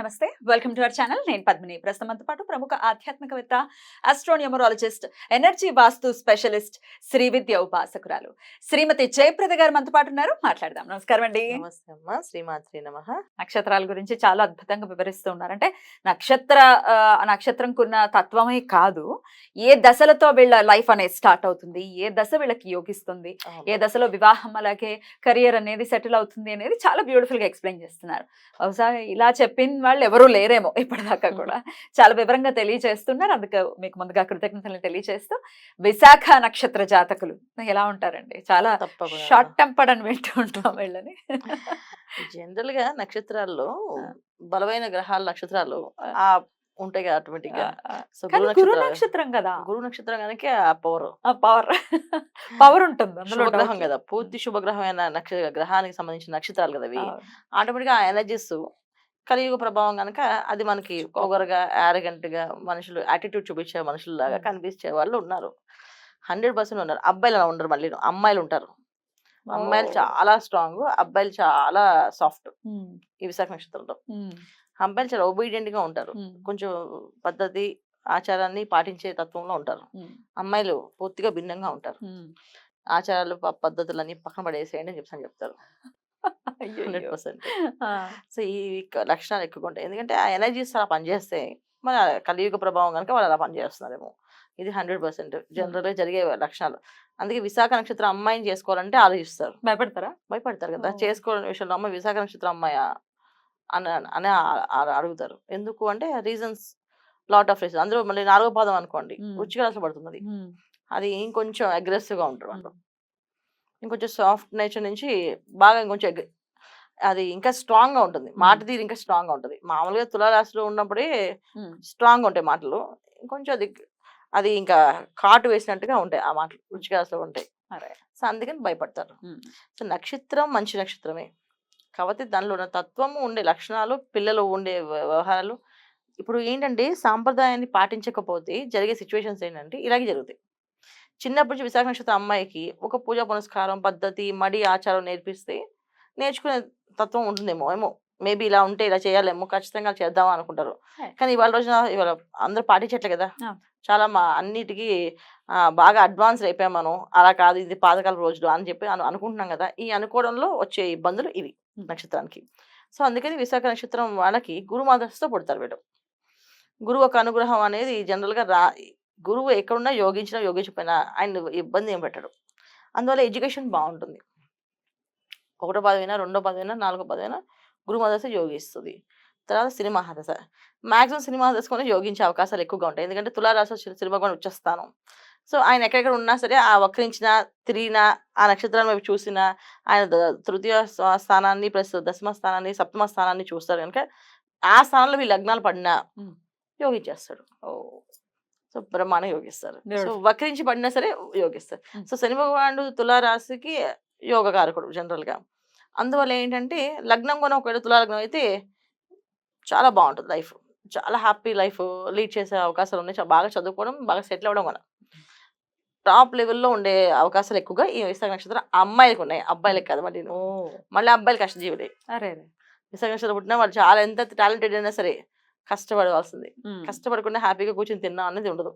నమస్తే. Welcome to our channel. నేను పద్మిని. ప్రస్తుతం మనతో పాటు ప్రముఖ ఆధ్యాత్మికవేత్త astronumerologist energy vastu specialist Shri విద్య ఉపాసకురాలు శ్రీమతి జయప్రద గారు మనతో పాటు ఉన్నారు. మాట్లాడదాం. నమస్కారం అండి. నమస్తే అమ్మా. శ్రీమాత్రి నమ. నక్షత్రాల గురించి చాలా అద్భుతంగా వివరిస్తూ ఉన్నారు. అంటే నక్షత్ర ఆ, నక్షత్రంకున్న తత్వమే కాదు ఏ దశలతో వీళ్ళ లైఫ్ అనేది స్టార్ట్ అవుతుంది ఏ దశ వీళ్ళకి యోగిస్తుంది ఏ దశలో వివాహం అలాగే కెరియర్ అనేది సెటిల్ అవుతుంది అనేది చాలా బ్యూటిఫుల్గా ఎక్స్ప్లెయిన్ చేస్తున్నారు. బహుశా ఇలా చెప్పిన వాళ్ళు ఎవరూ లేరేమో ఇప్పటిదాకా కూడా. చాలా వివరంగా తెలియజేస్తున్నారు. అందుకే మీకు ముందుగా కృతజ్ఞతలు తెలియజేస్తూ విశాఖ నక్షత్ర జాతకులు ఎలా ఉంటారండి? చాలా షార్ట్ టెంపర్డ్ అని వింటూ ఉంటాం వీళ్ళని. జనరల్గా నక్షత్రాల్లో ఆ. బలమైన గ్రహాల నక్షత్రాలు ఆ. ఆ ఉంటాయి కదా ఆటోమేటిక్గా ఆ, సో గురు నక్షత్రం కదా? గురు నక్షత్రం కనుక ఆ పవర్. పవర్. పవర్ ఉంటుంది. శుభగ్రహం. కదా. పూర్తి శుభగ్రహమైన నక్ష గ్రహానికి సంబంధించిన నక్షత్రాలు కదా అవి. ఆటోమేటిక్గా ఆ ఎనర్జీస్ కలియుగ ప్రభావం కనుక అది మనకి పొగరగా arrogant గా మనుషులు యాటిట్యూడ్ చూపించే మనుషుల్లాగా. కనిపించే వాళ్ళు ఉన్నారు. హండ్రెడ్ పర్సెంట్ ఉన్నారు. అబ్బాయిలు అలా ఉండరు మళ్ళీ అమ్మాయిలు ఉంటారు. అమ్మాయిలు. చాలా స్ట్రాంగ్. అబ్బాయిలు చాలా సాఫ్ట్ ఈ విశాఖ నక్షత్రంలో. అబ్బాయిలు చాలా ఒబీడియంట్గా ఉంటారు కొంచెం పద్ధతి ఆచారాన్ని పాటించే తత్వంలో ఉంటారు. అమ్మాయిలు పూర్తిగా భిన్నంగా ఉంటారు. ఆచారాలు పద్ధతులన్నీ పక్కన పడేసేయండి అని చెప్పి చెప్తారు. Hundred percent. సో ఈ లక్షణాలు ఎక్కువ ఉంటాయి. ఎందుకంటే ఆ ఎనర్జీస్ అలా పనిచేస్తే మన కలియుగ ప్రభావం కనుక వాళ్ళు అలా పనిచేస్తున్నారేమో. ఇది హండ్రెడ్ పర్సెంట్. జనరల్గా జరిగే లక్షణాలు. అందుకే విశాఖ నక్షత్రం అమ్మాయిని చేసుకోవాలంటే ఆలోచిస్తారు. భయపడతారా? భయపడతారు కదా. చేసుకోవడం విషయంలో అమ్మ విశాఖ నక్షత్రం అమ్మాయా? అని అని అడుగుతారు. ఎందుకు అంటే రీజన్స్ లాట్ ఆఫ్ రీజన్. అందులో మళ్ళీ నాలుగో పాదం అనుకోండి. అసలు పడుతుంది అది ఇంకొంచెం aggressive గా ఉంటారు వాళ్ళు. ఇంకొంచెం సాఫ్ట్ నేచర్ నుంచి బాగా ఇంకొంచెం అది ఇంకా స్ట్రాంగ్గా ఉంటుంది మాట తీరు ఇంకా స్ట్రాంగ్గా ఉంటుంది. మామూలుగా తులారాశిలో ఉన్నప్పుడే స్ట్రాంగ్ ఉంటాయి మాటలు. ఇంకొంచెం అది అది ఇంకా కాటు వేసినట్టుగా ఉంటాయి ఆ మాటలు. రుచికాసులో ఉంటాయి. సో అందుకని భయపడతారు. సో నక్షత్రం మంచి నక్షత్రమే. కాబట్టి దానిలో ఉన్న తత్వము ఉండే లక్షణాలు పిల్లలు ఉండే వ్య- వ్యవహారాలు. ఇప్పుడు ఏంటంటే సాంప్రదాయాన్ని పాటించకపోతే జరిగే సిచ్యువేషన్స్ ఏంటంటే ఇలాగే జరుగుతాయి. చిన్నప్పటి నుంచి విశాఖ నక్షత్రం అమ్మాయికి ఒక పూజా పునస్కారం పద్ధతి మడి ఆచారం నేర్పిస్తే నేర్చుకునే తత్వం ఉంటుందేమో ఏమో. మేబీ ఇలా ఉంటే ఇలా చేయాలేమో ఖచ్చితంగా చేద్దాం అనుకుంటారు. కానీ ఇవాళ రోజున ఇవాళ అందరూ పాటించట్లే కదా. చాలా మా అన్నిటికీ బాగా అడ్వాన్స్ అయిపోయాం మనం. అలా కాదు ఇది పాతకాల రోజులు అని చెప్పి అను అనుకుంటున్నాం కదా. ఈ అనుకోవడంలో వచ్చే ఇబ్బందులు ఇవి. నక్షత్రానికి. సో అందుకని విశాఖ నక్షత్రం వాళ్ళకి గురుమాదర్శతో పుడతారు వీడు గురువు ఒక అనుగ్రహం అనేది జనరల్గా రా గురువు ఎక్కడున్నా యోగించినా యోగించకపోయినా ఆయన ఇబ్బంది ఏం పెట్టడు. అందువల్ల ఎడ్యుకేషన్ బాగుంటుంది. ఒకటో పదవైనా రెండో పదవైనా నాలుగో పదవైనా గురుమదశ యోగిస్తుంది. తర్వాత సినిమా దశ మాక్సిమం సినిమా దశకొని యోగించే అవకాశాలు ఎక్కువగా ఉంటాయి. ఎందుకంటే తులారాశి సినిమా కూడా వచ్చేస్తాను సో ఆయన ఎక్కడెక్కడ ఉన్నా సరే ఆ వక్రించిన తిరిగిన ఆ నక్షత్రాన్ని వైపు చూసిన ఆయన తృతీయ స్థానాన్ని ప్లస్ దశమ స్థానాన్ని సప్తమ స్థానాన్ని చూస్తారు కనుక ఆ స్థానంలో వీళ్ళు లగ్నాలు పడినా. యోగించేస్తాడు. ఓ, సో బ్రహ్మాండం యోగిస్తారు. సో. వక్రించి పడినా సరే యోగిస్తారు. సో శని భగవానుడు తులారాశికి యోగకారకుడు జనరల్గా అందువల్ల ఏంటంటే లగ్నం కూడా ఒకవేళ తులాలగ్నం అయితే చాలా బాగుంటుంది లైఫ్. చాలా హ్యాపీ లైఫ్ లీడ్ చేసే అవకాశాలు ఉన్నాయి. చాలా బాగా చదువుకోవడం బాగా సెటిల్ అవ్వడం కూడా టాప్ లెవెల్లో ఉండే అవకాశాలు ఎక్కువగా ఈ విశాఖ నక్షత్రం అమ్మాయిలకు ఉన్నాయి. అబ్బాయిలకు కాదు మళ్ళీ మళ్ళీ అబ్బాయిలు కష్టజీవులే అరే. విశాఖ నక్షత్రం పుట్టినా వాళ్ళు చాలా ఎంత టాలెంటెడ్ అయినా సరే కష్టపడవలసింది కష్టపడకుండా హ్యాపీగా కూర్చొని తిన్నాం అనేది ఉండదు.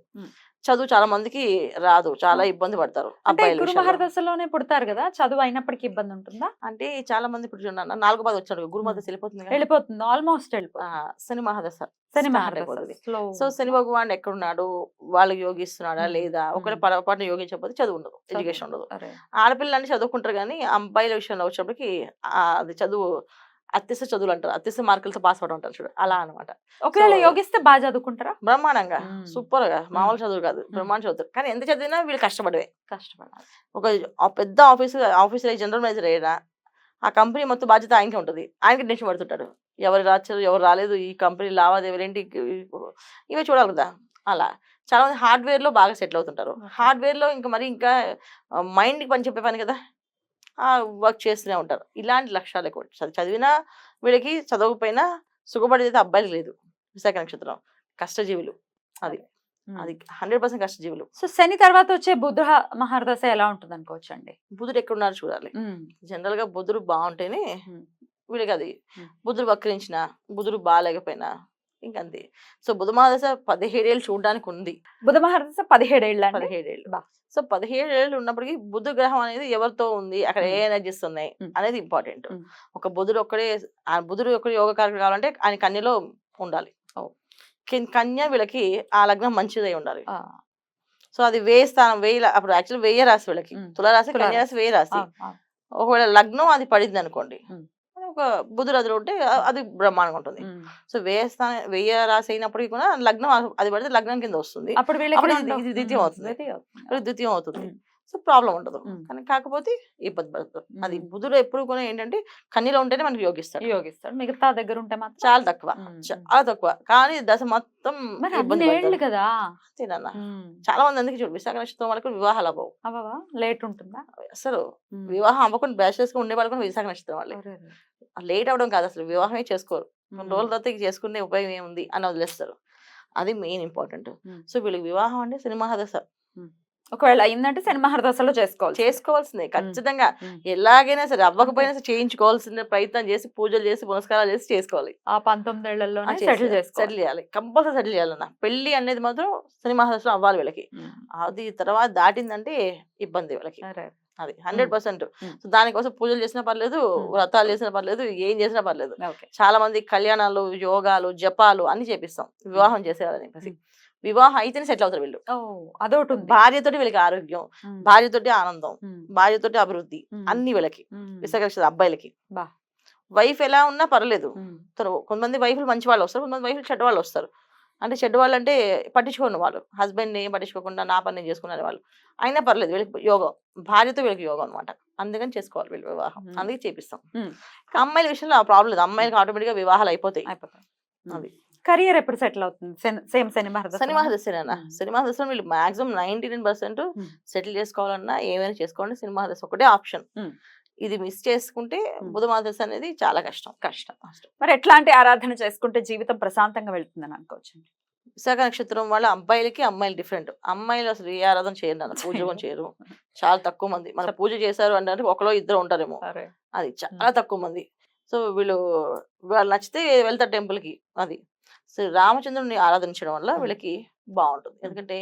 చదువు చాలా మందికి రాదు చాలా. ఇబ్బంది పడతారు అంటే అబ్బాయిల గురు విషయంలో. మహర్దశలోనే పుడతారు కదా చదువు అయినప్పటికీ ఇబ్బంది ఉంటుందా అంటే చాలా మంది ఇప్పుడు చూడండి నాలుగు బాధ వచ్చాడు గురుమాత వెళ్ళిపోతుంది కదా. వెళ్ళిపోతుంది ఆల్మోస్ట్ వెళ్ళిపోతుంది శని మహాదశ శని మహర్దశ slow. సో శని భగవాన్ ఎక్కడున్నాడు వాళ్ళు యోగిస్తున్నాడా. లేదా ఒకవేళ. పొరపాటున యోగించకపోతే చదువు ఉండదు. ఎడ్యుకేషన్ ఉండదు అరే. ఆడపిల్లలని చదువుకుంటారు కానీ అబ్బాయిల విషయంలో వచ్చేప్పటికి ఆ, అది చదువు అత్యస చదువులు అంటారు. అత్యస మార్కులతో పాస్ అవడం అంటారు చూడు. అలా అనమాట. ఒకవేళ యోగిస్తే బాగా చదువుకుంటారా? బ్రహ్మాండంగా. సూపర్గా మామూలు చదువు కాదు. బ్రహ్మాండ చదువుతారు. కానీ ఎంత చదివినా వీళ్ళు కష్టపడవే. కష్టపడాలి. ఒక పెద్ద ఆఫీసు ఆఫీసులో జనరల్ మేనేజర్ అయినా ఆ కంపెనీ మొత్తం బాధ్యత ఆయనకే ఉంటుంది. ఆయనకి టెన్షన్ పడుతుంటాడు. ఎవరు రాచారు ఎవరు రాలేదు ఈ కంపెనీ లావాదేవీలు ఏంటి? ఇవే చూడాలి కదా. అలా. చాలా మంది హార్డ్వేర్లో బాగా సెటిల్ అవుతుంటారు. Okay. హార్డ్వేర్లో ఇంకా మరి ఇంకా మైండ్కి పని చెప్పే పని కదా. వర్క్ చేస్తూనే ఉంటారు. ఇలాంటి లక్ష్యాలు ఎక్కువ చదివినా వీళ్ళకి చదవకపోయినా సుఖపడేది అయితే అబ్బాయిలు లేదు. విశాఖ నక్షత్రం. కష్టజీవులు అది. అది. హండ్రెడ్ పర్సెంట్ కష్టజీవులు. సో శని తర్వాత వచ్చే బుధ మహర్దశ ఎలా ఉంటుంది అనుకోవచ్చు అండి బుధుడు ఎక్కడున్నారు చూడాలి. జనరల్గా బుధుడు బాగుంటేనే. వీళ్ళకి అది. బుధుడు వక్రించిన బుధుడు బాగాలేకపోయినా ఇంకంతే. సో బుధ మహాదశ పదిహేడేళ్ళు చూడడానికి ఉంది బుధ మహర్దశ పదిహేడేళ్ళ. పదిహేడేళ్ళు. సో పదిహేడేళ్ళు ఉన్నప్పటికీ బుధ గ్రహం అనేది ఎవరితో ఉంది? అక్కడ ఏ. ఎనర్జీస్ ఉన్నాయి. అనేది ఇంపార్టెంట్. ఒక బుధుడు ఒక్కడే ఆ బుధుడు ఒక్కడే యోగ కార్యక్రమం కావాలంటే ఆయన కన్యలో ఉండాలి. కిన్- కన్య వీళ్ళకి ఆ లగ్నం మంచిదై ఉండాలి. సో అది వేయి స్థానం వేయి అప్పుడు యాక్చువల్ వెయ్యి రాశి వీళ్ళకి. తులారాశి. కన్యరాశి వేయి రాశి ఒకవేళ లగ్నం అది పడింది అనుకోండి ఒక అది ఉంటే అది బ్రహ్మాండంగా ఉంటుంది. సో వేయ స్థానం వెయ్యి రాశి అయినప్పటికీ కూడా లగ్నం అది పడితే లగ్నం కింద వస్తుంది. అప్పుడు ద్వితీయం అవుతుంది. ద్వితీయం అవుతుంది. సో ప్రాబ్లం ఉండదు. కానీ కాకపోతే ఇబ్బంది పడుతుంది. అది. బుధుడు ఎప్పుడు కూడా ఏంటంటే కన్యలో ఉంటేనే మనకి యోగిస్తాడు. యోగిస్తాడు. మిగతా దగ్గర ఉంటే మాత్రం చాలా తక్కువ. చాలా తక్కువ. కానీ దశ మొత్తం ఇబ్బంది. కదా! అంతేనన్న ఉమ్. చాలా మంది అందుకే చూడు విశాఖ నక్షత్రం వాళ్ళకి వివాహాలు అవ్వవు. లేట్ ఉంటుందా? అసలు. వివాహం అవ్వకుండా బ్యాచిలర్స్గా ఉండే వాళ్ళు కూడా విశాఖ నక్షత్రం వాళ్ళే. లేట్ అవడం కాదు అసలు. వివాహమే చేసుకోరు. కొన్ని రోజుల తర్వాత చేసుకునే ఉపయోగం ఏముంది అని వదిలేస్తారు. అది మెయిన్ ఇంపార్టెంట్. సో వీళ్ళకి వివాహం అంటే సినిమా దశ. ఒకవేళ అయిందంటే శని మహర్దశలో చేసుకోవాలి చేసుకోవాల్సిందే ఖచ్చితంగా. ఎలాగైనా సరే అవ్వకపోయినా సరే చేయించుకోవాల్సిన ప్రయత్నం చేసి పూజలు చేసి పునస్కారాలు చేసి చేసుకోవాలి. ఆ పంతొమ్మిదేళ్ళలోనే సెటిల్ చేసుకోవాలి. సెటిల్ చేయాలి. కంపల్సరీ సెటిల్ చేయాలన్న పెళ్ళి అనేది మాత్రం సినిమా దశలో అవ్వాలి వీళ్ళకి. అది తర్వాత దాటిందంటే ఇబ్బంది వీళ్ళకి. అది హండ్రెడ్ పర్సెంట్. సో దానికోసం పూజలు చేసినా పర్లేదు. వ్రతాలు చేసినా పర్లేదు ఏం చేసినా పర్లేదు. చాలా మంది కళ్యాణాలు యోగాలు జపాలు అన్ని చేపిస్తాం. వివాహం చేసేవాళ్ళని చెప్పేసి. వివాహం అయితేనే సెటిల్ అవుతారు వీళ్ళు అదొకటి ఉంది భార్యతోటి వీళ్ళకి ఆరోగ్యం ఉమ్. భార్యతోటి ఆనందం ఉమ్. భార్యతోటి అభివృద్ధి. అన్ని వీళ్ళకి. విశాఖ అబ్బాయిలకి. వైఫ్ ఎలా ఉన్నా పర్లేదు కొంతమంది వైఫ్లు మంచి వాళ్ళు వస్తారు కొంతమంది వైఫ్లు చెడ్డ వాళ్ళు వస్తారు అంటే చెడ్డ వాళ్ళు అంటే పట్టించుకోండి వాళ్ళు హస్బెండ్ ఏం పట్టించుకోకుండా నా పని నేను చేసుకునే వాళ్ళు అయినా పర్లేదు వీళ్ళకి యోగం భార్యతో వీళ్ళకి యోగం అనమాట అందుకని చేసుకోవాలి వీళ్ళు వివాహం. అందుకే చేపిస్తాం. అమ్మాయిల విషయంలో ఆ ప్రాబ్లం లేదు అమ్మాయిలకి ఆటోమేటిక్గా వివాహాలు అయిపోతాయి అయిపోతాయి. అది. కెరియర్ ఎప్పుడు సెటిల్ అవుతుంది? సేమ్ సినిమా దశనేనా ఉమ్. సినిమా దశలో వీళ్ళు maximum ninety nine percent. Settle చేసుకోవాలన్నా ఏమైనా చేసుకోవాలన్నా సినిమా దశ ఒకటే ఆప్షన్. ఇది మిస్ చేసుకుంటే ఉమ్. బుధమా దశ అనేది చాలా కష్టం. కష్టం. మరి ఎట్లాంటి ఆరాధన చేసుకుంటే జీవితం ప్రశాంతంగా వెళ్తుందని అనుకోవచ్చు విశాఖ నక్షత్రం వాళ్ళ అబ్బాయిలకి అమ్మాయిలు డిఫరెంట్. అమ్మాయిలు అసలు ఏ ఆరాధన చేయరు నాన్న. పూజ చేయరు. చాలా తక్కువ మంది. మన పూజ చేశారు అంటే ఒకలో ఇద్దరు ఉంటారేమో. అది చాలా తక్కువ మంది. సో వీళ్ళు వాళ్ళు నచ్చితే వెళ్తారు temple కి అది. సో రామచంద్రుని ఆరాధించడం వల్ల. వీళ్ళకి బాగుంటుంది ఎందుకంటే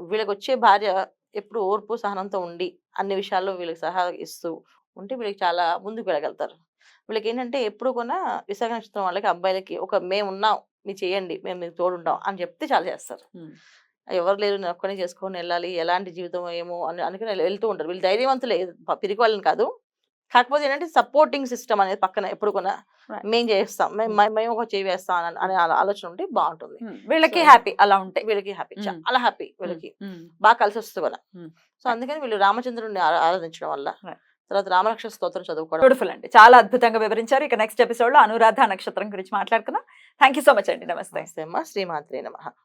వీళ్ళకి వచ్చే భార్య ఎప్పుడు ఓర్పు సహనంతో ఉండి అన్ని విషయాల్లో వీళ్ళకి సలహా ఇస్తూ ఉంటే వీళ్ళకి చాలా ముందుకు వెళ్ళగలుగుతారు. వీళ్ళకి ఏంటంటే ఎప్పుడు కూడా విశాఖ నక్షత్రం వాళ్ళకి అబ్బాయిలకి ఒక మేము ఉన్నాం మీరు చేయండి మేము మీకు తోడుంటాం అని చెప్తే చాలా చేస్తారు. ఎవరు లేరు నేను ఒక్కనే చేసుకొని వెళ్ళాలి ఎలాంటి జీవితం ఏమో అని అనుకుని వెళ్- వెళ్తూ ఉంటారు. వీళ్ళు ధైర్యవంతులే పిరికి వాళ్ళని కాదు. కాకపోతే ఏంటంటే సపోర్టింగ్ సిస్టమ్ అనేది పక్కన ఎప్పుడు కూడా. మేము చేస్తాం మేము Hmm. ఒక చేయి వేస్తాం అని ఆలోచన ఉంటే బాగుంటుంది ఉమ్. వీళ్ళకి హ్యాపీ అలా ఉంటే వీళ్ళకి హ్యాపీ Hmm. చాలా హ్యాపీ వీళ్ళకి. బాగా కలిసి వస్తుంది కూడా Hmm. సో అందుకని వీళ్ళు రామచంద్రుడిని ఆరా- ఆరాధించడం వల్ల. తర్వాత రామలక్ష్మ స్తోత్రం చదువుకోవడం బ్యూటిఫుల్ అండి చాలా అద్భుతంగా వివరించారు ఇక నెక్స్ట్ ఎపిసోడ్లో అనురాధ నక్షత్రం గురించి మాట్లాడుకుందాం థ్యాంక్ యూ సో మచ్ అండి నమస్తే శ్రీమాత్రే నమ